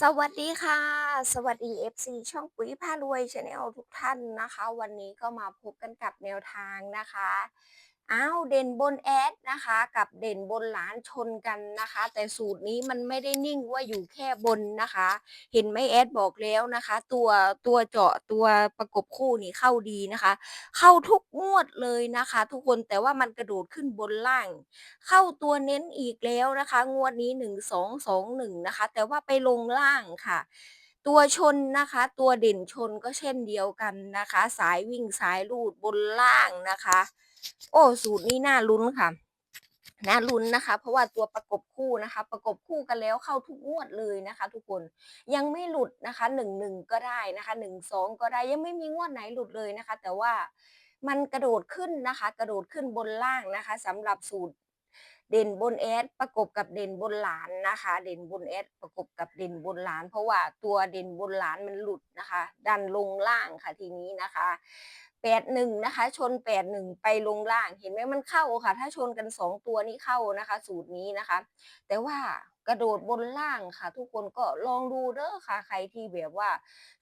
สวัสดีค่ะ สวัสดี FC ช่องปุ๋ยพารวยชาแนลทุกท่านนะคะ วันนี้ก็มาพบกันกับแนวทางนะคะ อ้าวเด่นบนแอดนะคะ กับเด่นบนหลานชนกันนะคะ แต่สูตรนี้มันไม่ได้นิ่งว่าอยู่แค่บนนะคะ เห็นไหมแอดบอกแล้วนะคะ ตัวตัวเจาะตัวประกบคู่นี่เข้าดีนะคะ เข้าทุกงวดเลยนะคะ ทุกคนแต่ว่ามันกระโดดขึ้นบนล่าง เข้าตัวเน้นอีกแล้วนะคะ งวดนี้หนึ่งสองสองหนึ่งนะคะ แต่ว่าไปลงล่างค่ะตัวชนนะคะ ตัวเด่นชนก็เช่นเดียวกันนะคะ สายวิ่งสายลูดบนล่างนะคะ โอ้สูตรนี้น่าลุ้นค่ะน่าลุ้นนะคะ เพราะว่าตัวประกบคู่นะคะ ประกบคู่กันแล้วเข้าทุกงวดเลยนะคะ ทุกคนยังไม่หลุดนะคะหนึ่งหนึ่งก็ได้นะคะหนึ่งสองก็ได้ยังไม่มีงวดไหนหลุดเลยนะคะ แต่ว่ามันกระโดดขึ้นนะคะ กระโดดขึ้นบนล่างนะคะสำหรับสูตรเด่นบนแอดประกบกับเด่นบนหลานนะคะ เด่นบนแอดประกบกับเด่นบนหลาน เพราะว่าตัวเด่นบนหลานมันหลุดนะคะ ดันลงล่างค่ะทีนี้นะคะ แปดหนึ่งนะคะ ชนแปดหนึ่งไปลงล่างเห็นไหมมันเข้าค่ะ ถ้าชนกันสองตัวนี้เข้านะคะ สูตรนี้นะคะ แต่ว่ากระโดดบนล่างค่ะ ทุกคนก็ลองดูเด้อค่ะ ใครที่แบบว่า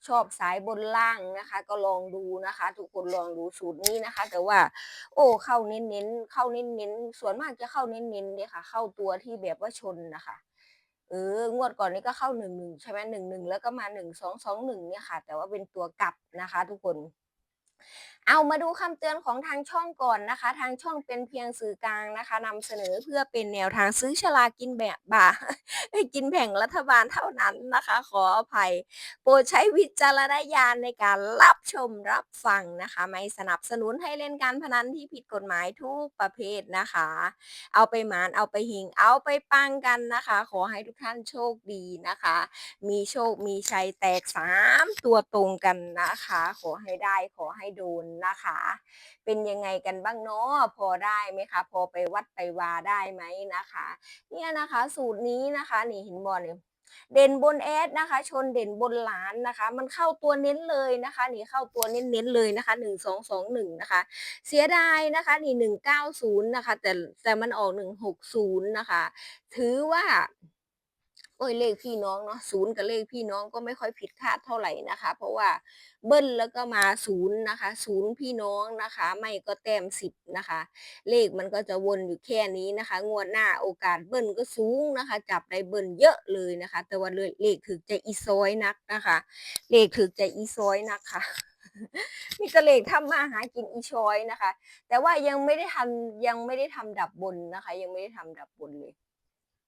ชอบสายบนล่างนะคะ ก็ลองดูนะคะ ทุกคนลองดูสูตรนี้นะคะ แต่ว่า โอ้เข้าเน้นๆเข้าเน้นๆส่วนมากจะเข้าเน้นๆเนี่ยค่ะ เข้าตัวที่แบบว่าชนนะคะเอองวดก่อนนี้ก็เข้าหนึ่งหนึ่งใช่ไหมหนึ่งหนึ่งแล้วก็มาหนึ่งสองสองหนึ่งเนี่ยค่ะ แต่ว่าเป็นตัวกลับนะคะ ทุกคน เอามาดูคำเตือนของทางช่องก่อนนะคะ ทางช่องเป็นเพียงสื่อกลางนะคะนำเสนอเพื่อเป็นแนวทางซื้อฉลากินแบบบ่ากินแบ่งรัฐบาลเท่านั้นนะคะ ขออภัย โปรดใช้วิจารณญาณในการรับชมรับฟังนะคะ ไม่สนับสนุนให้เล่นการพนันที่ผิดกฎหมายทุกประเภทนะคะ เอาไปหมานเอาไปหิงเอาไปปังกันนะคะ ขอให้ทุกท่านโชคดีนะคะ มีโชคมีชัยแตกสามตัวตรงกันนะคะ ขอให้ได้ขอให้โดนนะคะ เป็นยังไงกันบ้างเนาะพอได้ไหมคะ พอไปวัดไปวาได้ไหมนะคะ เนี่ยนะคะสูตรนี้นะคะนี่เห็นบอลเนี่ยเด่นบนแอดนะคะ ชนเด่นบนหลานนะคะ มันเข้าตัวเน้นเลยนะคะนี่เข้าตัวเน้นๆเลยนะคะหนึ่งสองสองหนึ่งนะคะ เสียดายนะคะนี่หนึ่งเก้าศูนย์นะคะ แต่แต่มันออกหนึ่งหกศูนย์นะคะ ถือว่า อ้ยเลขพี่น้องเนาะศูนย์กับเลขพี่น้องก็ไม่ค่อยผิดคาดเท่าไหร่นะคะ เพราะว่าเบิ้ลแล้วก็มาศูนย์นะคะศูนย์พี่น้องนะคะ ไม่ก็แต้มสิบนะคะ เลขมันก็จะวนอยู่แค่นี้นะคะ งวดหน้าโอกาสเบิ้ลก็สูงนะคะ จับได้เบิ้ลเยอะเลยนะคะ แต่ว่าเลขถือจะอีซอยนักนะคะ เลขถือจะอีซอยนักค่ะมีแต่เลขทำมาหากินอีชอยนะคะ แต่ว่ายังไม่ได้ทำยังไม่ได้ทำดับบนนะคะ ยังไม่ได้ทำดับบนเลย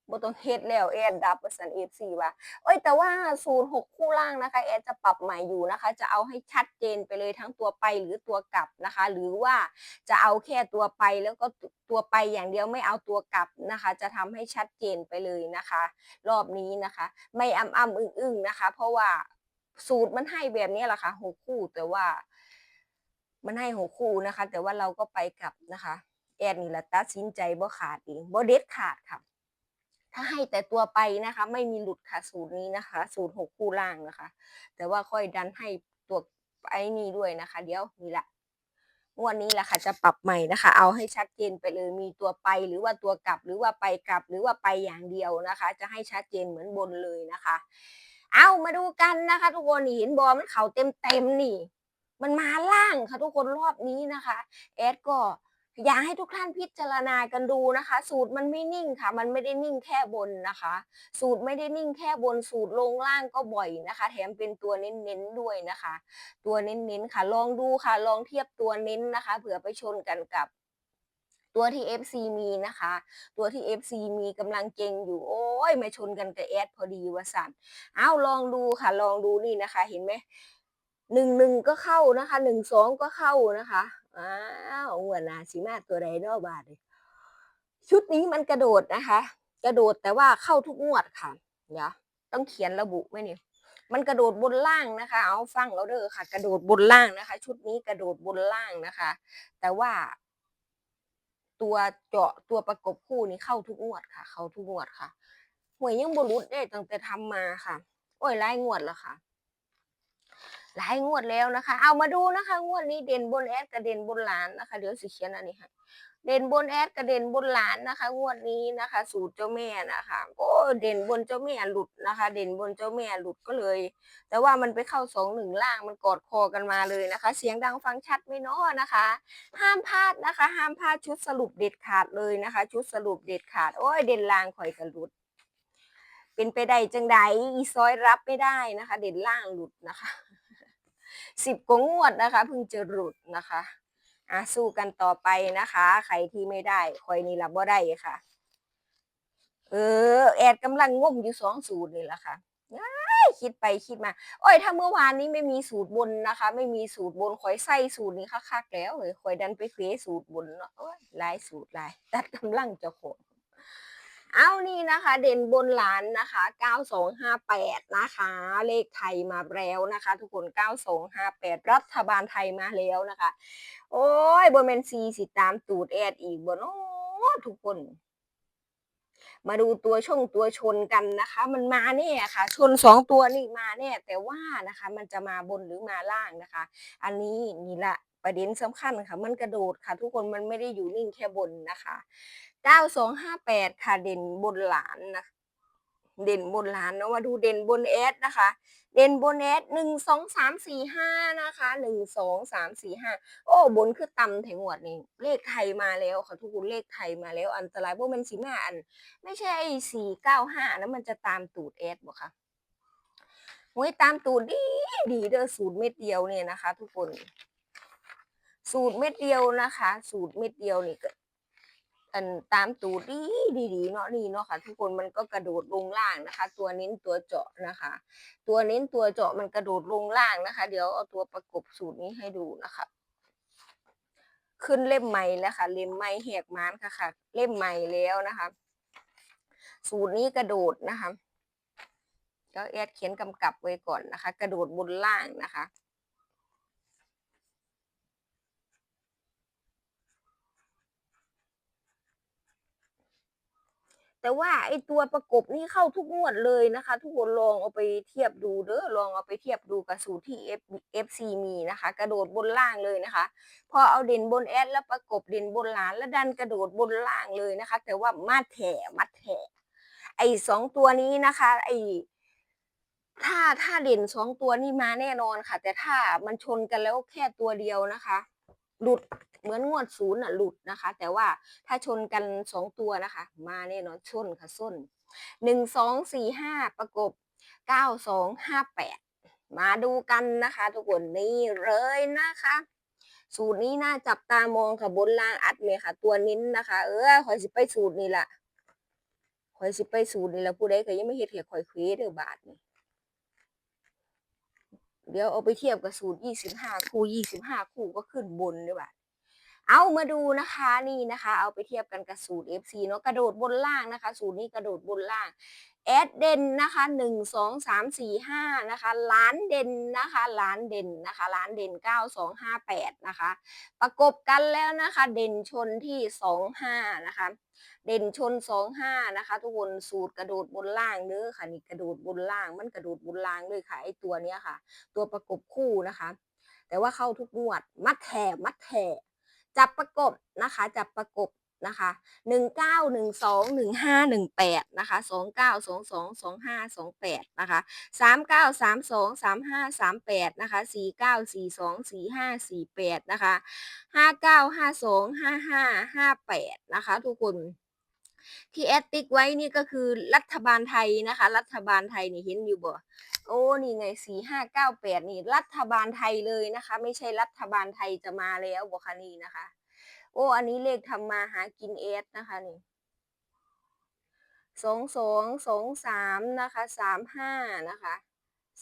บ่ต้องเฮ็ดแล้วแอดดับสันเอฟซีว่าเอ้ยแต่ว่าศูนย์หกคู่ล่างนะคะแอดจะปรับใหม่อยู่นะคะ จะเอาให้ชัดเจนไปเลยทั้งตัวไปหรือตัวกลับนะคะ หรือว่าจะเอาแค่ตัวไปแล้วก็ตัวไปอย่างเดียวไม่เอาตัวกลับนะคะ จะทำให้ชัดเจนไปเลยนะคะ รอบนี้นะคะ ไม่อ้ำอ้ำอึ้งอึ้งนะคะ เพราะว่าสูตรมันให้แบบนี้แหละค่ะหกคู่แต่ว่า มันให้หกคู่นะคะ แต่ว่าเราก็ไปกลับนะคะ แอดนี่แหละตัดสินใจบ่ขาดเองบ่เด็ดขาดค่ะ ถ้าให้แต่ตัวไปนะคะ ไม่มีหลุดค่ะสูตรนี้นะคะ สูตรหกคู่ล่างนะคะ แต่ว่าค่อยดันให้ตัวไอ้นี่ด้วยนะคะ เดี๋ยวนี่แหละงวดนี้แหละค่ะจะปรับใหม่นะคะ เอาให้ชัดเจนไปเลยมีตัวไปหรือว่าตัวกลับหรือว่าไปกลับหรือว่าไปอย่างเดียวนะคะ จะให้ชัดเจนเหมือนบนเลยนะคะ เอามาดูกันนะคะ ทุกคนนี่เห็นบอลมันเข่าเต็มเต็มๆนี่ มันมาล่างค่ะทุกคนรอบนี้นะคะแอดก็ อยากให้ทุกท่านพิจารณากันดูนะคะ สูตรมันไม่นิ่งค่ะ มันไม่ได้นิ่งแค่บนนะคะ สูตรไม่ได้นิ่งแค่บนสูตรลงล่างก็บ่อยนะคะ แถมเป็นตัวเน้นๆด้วยนะคะ ตัวเน้นๆค่ะ ลองดูค่ะ ลองเทียบตัวเน้นนะคะเผื่อไปชนกันกับตัวที่ FC มีนะคะ ตัวที่ FC มีกำลังเก่งอยู่ โอ้ยมาชนกันกับแอดพอดีวะสันเอาลองดูค่ะ ลองดูนี่นะคะ เห็นไหมหนึ่งหนึ่งก็เข้านะคะหนึ่งสองก็เข้านะคะ อ้าวหัวหนาสีมาตัวใดเนอบาทเลยชุดนี้มันกระโดดนะคะ กระโดดแต่ว่าเข้าทุกงวดค่ะเดี๋ยวต้องเขียนระบุไว้นี่มันกระโดดบนล่างนะคะ เอาฟังเราเด้อค่ะ กระโดดบนล่างนะคะ ชุดนี้กระโดดบนล่างนะคะ แต่ว่า ตัวเจาะตัวประกบคู่นี้เข้าทุกงวดค่ะ เข้าทุกงวดค่ะหวยยังบรุษได้ตั้งแต่ทำมาค่ะ โอ้ยหลายงวดแล้วค่ะ หลายงวดแล้วนะคะ เอามาดูนะคะ งวดนี้เด่นบนแอดกับเด่นบนหลานนะคะเดี๋ยวสิเขียนอันนี้ให้เด่นบนแอดกับเด่นบนหลานนะคะ งวดนี้นะคะ สูตรเจ้าแม่นะคะโอ้เด่นบนเจ้าแม่หลุดนะคะ เด่นบนเจ้าแม่หลุดก็เลย แต่ว่ามันไปเข้าสองหนึ่งล่างมันกอดคอกันมาเลยนะคะ เสียงดังฟังชัดไม่น้อนะคะ ห้ามพลาดนะคะ ห้ามพลาดชุดสรุปเด็ดขาดเลยนะคะ ชุดสรุปเด็ดขาดโอ้ยเด่นลางข่อยกระหลุดเป็นไปได้จังใดอีซอยรับไม่ได้นะคะ เด่นล่างหลุดนะคะ สิบกว่างวดนะคะเพิ่งจะหลุดนะคะอะสู้กันต่อไปนะคะ ใครที่ไม่ได้คอยนี่ละบ่ได้ค่ะ เออ แอดกำลังงมอยู่สองสูตรนี่แหละค่ะคิดไปคิดมา โอ้ย ถ้าเมื่อวานนี้ไม่มีสูตรบนนะคะ ไม่มีสูตรบนคอยใส่สูตรนี้คักๆแล้วเลยคอยดันไปเฟสูตรบนเนาะหลายสูตรหลายตัดกำลังจะโขง เอานี่นะคะ เด่นบนหลานนะคะ 9258 นะคะ เลขไทยมาแล้วนะคะ ทุกคน 9258 รัฐบาลไทยมาแล้วนะคะ โอ้ยบนเมนซีสิตามตูดแอดอีกบนโอ้ทุกคน มาดูตัวช่องตัวชนกันนะคะ มันมาแน่ค่ะ ชนสองตัวนี่มาแน่แต่ว่านะคะ มันจะมาบนหรือมาล่างนะคะ อันนี้นี่ละ ประเด็นสำคัญค่ะมันกระโดดค่ะ ทุกคนมันไม่ได้อยู่นิ่งแค่บนนะคะ9258ค่ะเด่นบนหลานนะเด่นบนหลานเนาะมาดูเด่นบนเอสนะคะ เด่นบนเอสหนึ่งสองสามสี่ห้านะคะหนึ่งสองสามสี่ห้าโอ้บนคือตำแถงหวดนี่เลขไทยมาแล้วค่ะทุกคนเลขไทยมาแล้วอันตรายพวกมันสีมาอัน ไม่ใช่สี่เก้าห้านะมันจะตามตูดเอสบ่ค่ะโอ้ยตามตูดดีดีเด้อสูตรเม็ดเดียวเนี่ยนะคะ ทุกคน สูตรเม็ดเดียวนะคะ สูตรเม็ดเดียวนี่ก็อันตามตูดดีดีดีเนาะนี่เนาะค่ะ ทุกคนมันก็กระโดดลงล่างนะคะ ตัวเน้นตัวเจาะนะคะ ตัวเน้นตัวเจาะมันกระโดดลงล่างนะคะ เดี๋ยวเอาตัวประกบสูตรนี้ให้ดูนะคะ ขึ้นเล่มใหม่แล้วค่ะ เล่มใหม่แหกม้านค่ะค่ะ เล่มใหม่แล้วนะคะ สูตรนี้กระโดดนะคะก็แอดเขียนกำกับไว้ก่อนนะคะ กระโดดบนล่างนะคะ แต่ว่าไอตัวประกบนี่เข้าทุกงวดเลยนะคะ ทุกคนลองเอาไปเทียบดูเด้อลองเอาไปเทียบดูกับสูตรที่ F FC มีนะคะ กระโดดบนล่างเลยนะคะ พอเอาเด่นบนแอดแล้วประกบเด่นบนหลานแล้วดันกระโดดบนล่างเลยนะคะ แต่ว่ามาแถมัดแถไอสองตัวนี้นะคะ ไอถ้าถ้าเด่นสองตัวนี้มาแน่นอนค่ะ แต่ถ้ามันชนกันแล้วแค่ตัวเดียวนะคะ หลุด เหมือนงวดศูนย์อะหลุดนะคะ แต่ว่าถ้าชนกันสองตัวนะคะ มาแน่นอนชนค่ะส้นหนึ่งสองสี่ห้าประกบเก้าสองห้าแปดมาดูกันนะคะ ทุกคนนี่เลยนะคะ สูตรนี้น่าจับตามองค่ะบนล่างอัดเลยค่ะ ตัวนิ้นนะคะ เออคอยสิไปสูตรนี่แหละคอยสิไปสูตรนี่แหละผู้ใดก็ยังไม่เห็นเหียคอยเควเด้อบาทนี่เดี๋ยวเอาไปเทียบกับสูตรยี่สิบห้าคู่ยี่สิบห้าคู่ก็ขึ้นบนด้วยบาท เอามาดูนะคะนี่นะคะ เอาไปเทียบกันกับสูตร FC เนาะกระโดดบนล่างนะคะ สูตรนี้กระโดดบนล่างแอดเด่นนะคะหนึ่งสองสามสี่ห้านะคะล้านเด่นนะคะล้านเด่นนะคะล้านเด่นเก้าสองห้าแปดนะคะประกบกันแล้วนะคะ เด่นชนที่สองห้านะคะเด่นชนสองห้านะคะ ทุกคนสูตรกระโดดบนล่างเด้อค่ะนี่กระโดดบนล่างมันกระโดดบนล่างเลยค่ะไอตัวเนี้ยค่ะ ตัวประกบคู่นะคะ แต่ว่าเข้าทุกงวดมัดแถมัดแถ จับประกบนะคะ จับประกบนะคะหนึ่งเก้าหนึ่งสองหนึ่งห้าหนึ่งแปดนะคะสองเก้าสองสองสองห้าสองแปดนะคะสามเก้าสามสองสามห้าสามแปดนะคะสี่เก้าสี่สองสี่ห้าสี่แปดนะคะห้าเก้าห้าสองห้าห้าห้าแปดนะคะ ทุกคน ที่แอดติ๊กไว้นี่ก็คือรัฐบาลไทยนะคะ รัฐบาลไทยนี่เห็นอยู่บ่โอ้นี่ไงสี่ห้าเก้าแปดนี่ รัฐบาลไทยเลยนะคะ ไม่ใช่รัฐบาลไทยจะมาแล้วบอกค่ะนี่นะคะ โอ้อันนี้เลขทำมาหากินเอสนะคะนี่สองสองสองสามนะคะสามห้านะคะ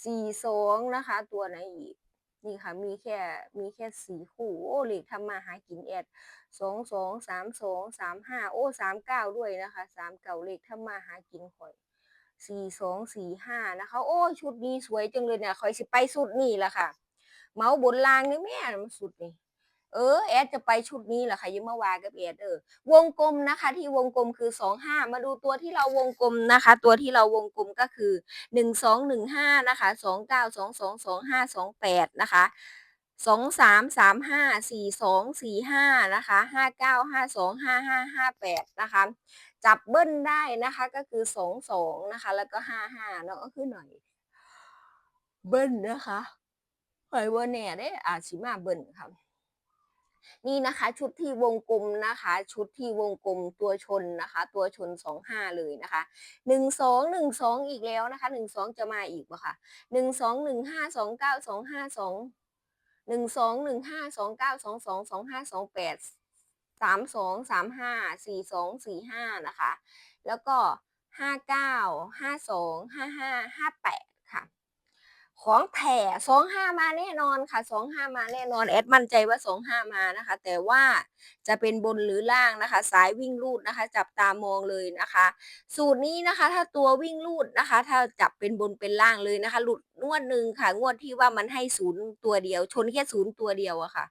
สี่สองนะคะ ตัวไหนอีก นี่ค่ะ มีแค่ มีแค่สี่คู่ โอ้เลขทำมาหากินเอสสองสองสามสองสามห้าโอ้สามเก้าด้วยนะคะสามเก้าเลขทำมาหากินข่อยสี่สองสี่ห้านะคะ โอ้ชุดนี้สวยจังเลยเนี่ยคอยสิไปชุดนี้แหละค่ะ เมาส์บนลางนี่แม่มันสุดนี่ เออแอดจะไปชุดนี้แหละค่ะยังมาวากับแอดเออวงกลมนะคะ ที่วงกลมคือสองห้ามาดูตัวที่เราวงกลมนะคะ ตัวที่เราวงกลมก็คือหนึ่งสองหนึ่งห้านะคะสองเก้าสองสองสองห้าสองแปดนะคะสองสามสามห้าสี่สองสี่ห้านะคะห้าเก้าห้าสองห้าห้าห้าแปดนะคะ จับเบิ้ลได้นะคะก็คือสองสองนะคะ แล้วก็ห้าห้าเนาะก็คือหน่อย เบิ้ลนะคะหอยเวอร์แน่ได้อาชิมาเบิ้ลค่ะ นี่นะคะชุดที่วงกลมนะคะ ชุดที่วงกลมตัวชนนะคะ ตัวชนสองห้าเลยนะคะหนึ่งสองหนึ่งสองอีกแล้วนะคะหนึ่งสองจะมาอีกปะคะหนึ่งสองหนึ่งห้าสองเก้าสองห้าสองหนึ่งสองหนึ่งห้าสองเก้าสองสองสองห้าสองแปดสามสองสามห้าสี่สองสี่ห้านะคะ แล้วก็ห้าเก้าห้าสองห้าห้าห้าแปดค่ะ ของแผ่สองห้ามาแน่นอนค่ะสองห้ามาแน่นอนแอดมั่นใจว่าสองห้ามานะคะ แต่ว่าจะเป็นบนหรือล่างนะคะ สายวิ่งรูดนะคะ จับตามองเลยนะคะ สูตรนี้นะคะ ถ้าตัววิ่งรูดนะคะ ถ้าจับเป็นบนเป็นล่างเลยนะคะ หลุดงวดหนึ่งค่ะ งวดที่ว่ามันให้ศูนย์ตัวเดียว ชนแค่ศูนย์ตัวเดียวอะค่ะ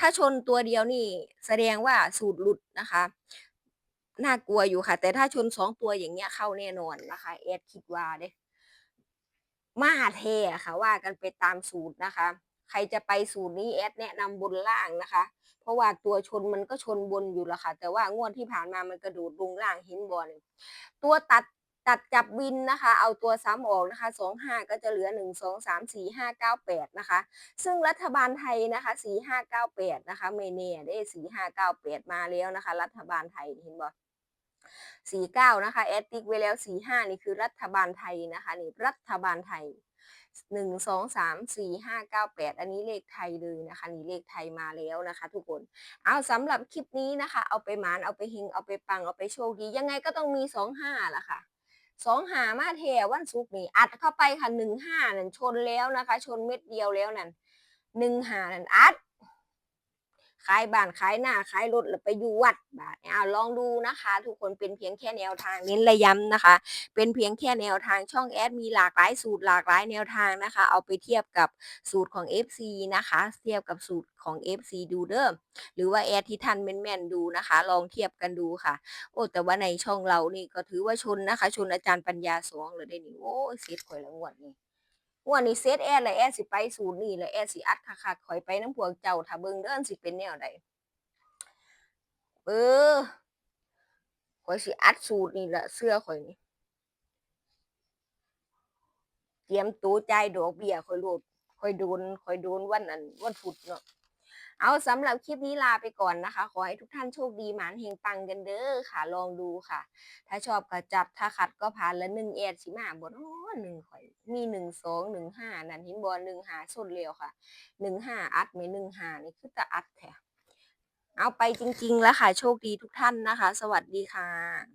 ถ้าชนตัวเดียวนี่แสดงว่าสูตรหลุดนะคะน่ากลัวอยู่ค่ะ แต่ถ้าชนสองตัวอย่างเงี้ยเข้าแน่นอนนะคะแอดคิดว่าเด้ มาเทอะค่ะว่ากันไปตามสูตรนะคะ ใครจะไปสูตรนี้แอดแนะนำบนล่างนะคะ เพราะว่าตัวชนมันก็ชนบนอยู่ล้วค่ะ แต่ว่างวดที่ผ่านมามันกระโดดลงล่างห็นบอลตัวตัดตัดจับวินนะคะ เอาตัวซ้ำออกนะคะสองห้าก็จะเหลือหนึ่งสองสามสี่ห้าเก้าแปดนะคะ ซึ่งรัฐบาลไทยนะคะสี่ห้าเก้าแปดนะคะเมเน่ได้สี่ห้าเก้าแปดมาแล้วนะคะ รัฐบาลไทยเห็นบ สี่เก้านะคะ แอดติ๊กไว้แล้วสี่ห้านี่คือรัฐบาลไทยนะคะนี่รัฐบาลไทยหนึ่งสองสามสี่ห้าเก้าแปดอันนี้เลขไทยเลยนะคะ นี่เลขไทยมาแล้วนะคะ ทุกคน เอาสำหรับคลิปนี้นะคะ เอาไปหมาน เอาไปหิงเอาไปปัง เอาไปโชคดี ยังไงก็ต้องมีสองห้าละค่ะสองหามาเทวันศุกร์นี่อัดเข้าไปค่ะหนึ่งห้านั่นชนแล้วนะคะ ชนเม็ดเดียวแล้วนั่นหนึ่งหานั่นอัด ขายบ้านขายหน้าขายรถแล้วไปอยู่วัดบาทเอาลองดูนะคะ ทุกคนเป็นเพียงแค่แนวทางเน้นระย้ำนะคะ เป็นเพียงแค่แนวทางช่องแอดมีหลากหลายสูตรหลากหลายแนวทางนะคะ เอาไปเทียบกับสูตรของ FC นะคะ เทียบกับสูตรของ FC ดูเด้อหรือว่าแอดที่ท่านแม่นๆดูนะคะ ลองเทียบกันดูค่ะ โอ้แต่ว่าในช่องเรานี่ก็ถือว่าชนนะคะ ชนอาจารย์ปัญญาสองเลยได้นี่โอ้เสียดข่อยละงวดนี่ วันี้เซตแอดเลยแอดสิไปสูนย์นี่เลยแอดสิอัดค่ะค่ะคอยไปน้ำพวกเจ้าถ้าเบิ่งเดินสิเป็นแนวใดเออคอยสิอัดสูตรนี่แหละเสื้อคอยนี่เตรียมตัวใจดอกเบี้ยคอยโลดคอยโดนคอยโดนวันนั้นวันฝุดเนาะ เอาสำหรับคลิปนี้ลาไปก่อนนะคะ ขอให้ทุกท่านโชคดีหมานเฮงปังกันเด้อค่ะ ลองดูค่ะ ถ้าชอบก็จับถ้าขัดก็ผ่านละหนึ่งแอดสิมาบนอ๋อหนึ่งข่อย มีหนึ่งสองหนึ่งห้านั่นเห็นบอลหนึ่งหาส้นเร็วค่ะหนึ่งห้าอัดไหมหนึ่งห้านี่คือแต่อัดแท้เอาไปจริง ๆ แล้วค่ะ โชคดีทุกท่านนะคะ สวัสดีค่ะ